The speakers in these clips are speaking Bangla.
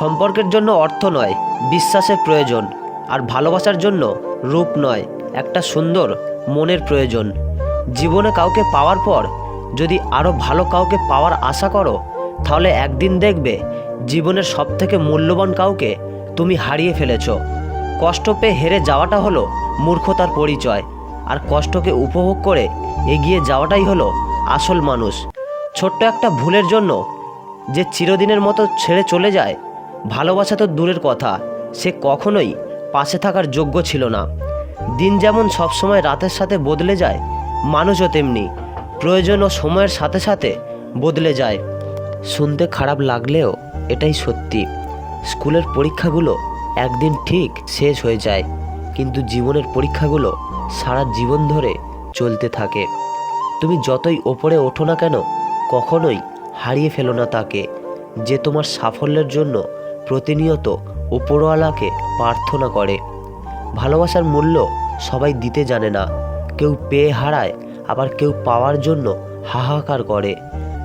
সম্পর্কের জন্য অর্থ নয়, বিশ্বাসের প্রয়োজন, আর ভালোবাসার জন্য রূপ নয়, একটা সুন্দর মনের প্রয়োজন। জীবনে কাউকে পাওয়ার পর যদি আরও ভালো কাউকে পাওয়ার আশা করো, তাহলে একদিন দেখবে জীবনের সবথেকে মূল্যবান কাউকে তুমি হারিয়ে ফেলেছ। কষ্ট পেয়ে হেরে যাওয়াটা হলো মূর্খতার পরিচয়, আর কষ্টকে উপভোগ করে এগিয়ে যাওয়াটাই হলো আসল মানুষ। ছোট্ট একটা ভুলের জন্য যে চিরদিনের মতো ছেড়ে চলে যায় ভালোবাসা তো দূরের কথা, সে কখনোই পাশে থাকার যোগ্য ছিল না। দিন যেমন সবসময় রাতের সাথে বদলে যায়, মানুষও তেমনি প্রয়োজন ও সময়ের সাথে সাথে বদলে যায়। শুনতে খারাপ লাগলেও এটাই সত্যি। স্কুলের পরীক্ষাগুলো একদিন ঠিক শেষ হয়ে যায়, কিন্তু জীবনের পরীক্ষাগুলো সারা জীবন ধরে চলতে থাকে। তুমি যতই ওপরে ওঠো না কেন, কখনোই হারিয়ে ফেলো না তাকে, যে তোমার সাফল্যের জন্য প্রতিনিয়ত উপরওয়ালাকে প্রার্থনা করে। ভালোবাসার মূল্য সবাই দিতে জানে না। কেউ পেয়ে হারায়, আবার কেউ পাওয়ার জন্য হাহাকার করে।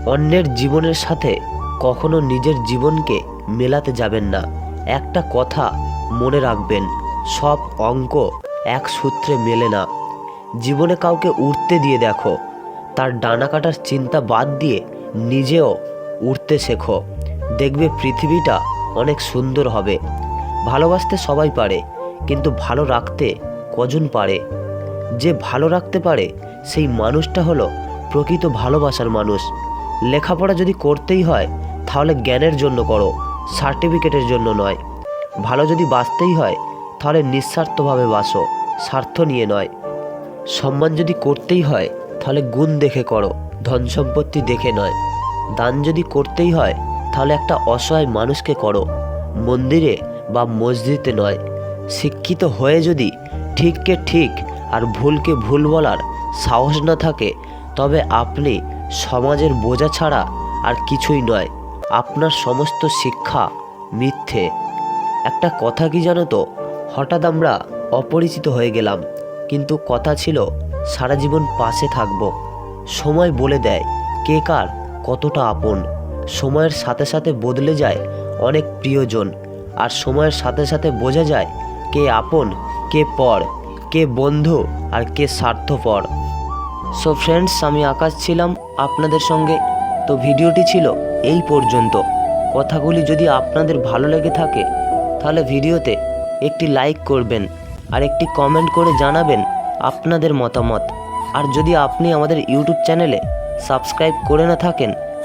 অন্যের জীবনের সাথে কখনো নিজের জীবনকে মেলাতে যাবেন না। একটা কথা মনে রাখবেন, সব অঙ্ক এক সূত্রে মেলে না। জীবনে কাউকে উঠতে দিয়ে দেখো। তার ডানা কাটার চিন্তা বাদ দিয়ে নিজেও উঠতে শেখো। দেখবে পৃথিবীটা অনেক সুন্দর হবে। ভালোবাসতে সবাই পারে, কিন্তু ভালো রাখতে কজন পারে? যে ভালো রাখতে পারে, সেই মানুষটা হলো প্রকৃত ভালোবাসার মানুষ। লেখাপড়া যদি করতেই হয়, তাহলে জ্ঞানের জন্য করো, সার্টিফিকেটের জন্য নয়। ভালো যদি বাঁচতেই হয়, তাহলে নিঃস্বার্থভাবে বাসো স্বার্থ নিয়ে নয়। সম্মান যদি করতেই হয়, তাহলে গুণ দেখে করো ধন সম্পত্তি দেখে নয়। দান যদি করতেই হয় তাহলে একটা অসহায় মানুষকে করো। মন্দিরে বা মসজিদে নয়। শিক্ষিত হয়ে যদি ঠিককে ঠিক আর ভুলকে ভুল বলার সাহস না থাকে, তবে আপনি সমাজের বোঝা ছাড়া আর কিছুই নয়। আপনার সমস্ত শিক্ষা মিথ্যে। একটা কথা কি জানো তো? হঠাৎ আমরা অপরিচিত হয়ে গেলাম। কিন্তু কথা ছিল, সারা জীবন পাশে থাকব। সময় বলে দেয়, কে কার কতটা আপন। সময়ের সাথে সাথে বদলে যায় অনেক প্রিয়জন। আর সময়ের সাথে সাথে বোঝা যায় কে আপন, কে পর, কে বন্ধু আর কে স্বার্থপর। সো ফ্রেন্ডস আমি আকাশ ছিলাম আপনাদের সঙ্গে। তো ভিডিওটি ছিল এই পর্যন্ত। কথাগুলি যদি আপনাদের ভালো লেগে থাকে, তাহলে ভিডিওতে একটি লাইক করবেন আর একটি কমেন্ট করে জানাবেন আপনাদের মতামত। আর যদি আপনি আমাদের ইউটিউব চ্যানেলে সাবস্ক্রাইব করে না থাকেন